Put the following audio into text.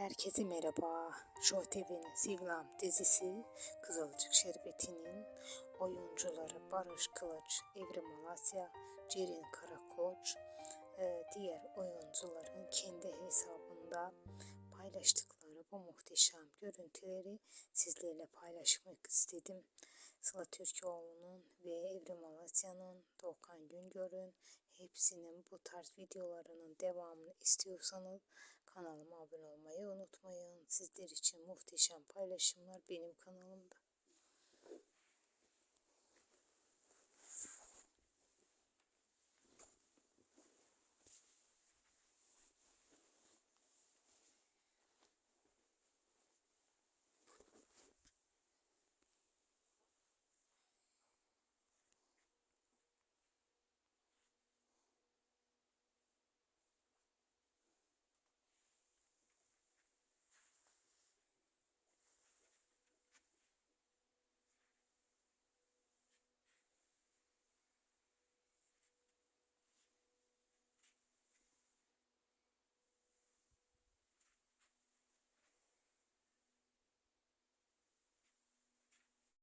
Herkese merhaba. Show TV'nin Sivlam dizisi Kızılcık Şerbeti'nin oyuncuları Barış Kılıç, Evrim Malasya, Cerin Karakoç, e, diğer oyuncuların kendi hesabında paylaştıkları bu muhteşem görüntüleri sizlerle paylaşmak istedim. Sıla Türkoğlu'nun ve Evrim Malasya'nın, Doğukan Güngör'ün hepsinin bu tarz videolarının devamını istiyorsanız kanalıma abone olmayı. Sizler için muhteşem paylaşımlar benim kanalımda.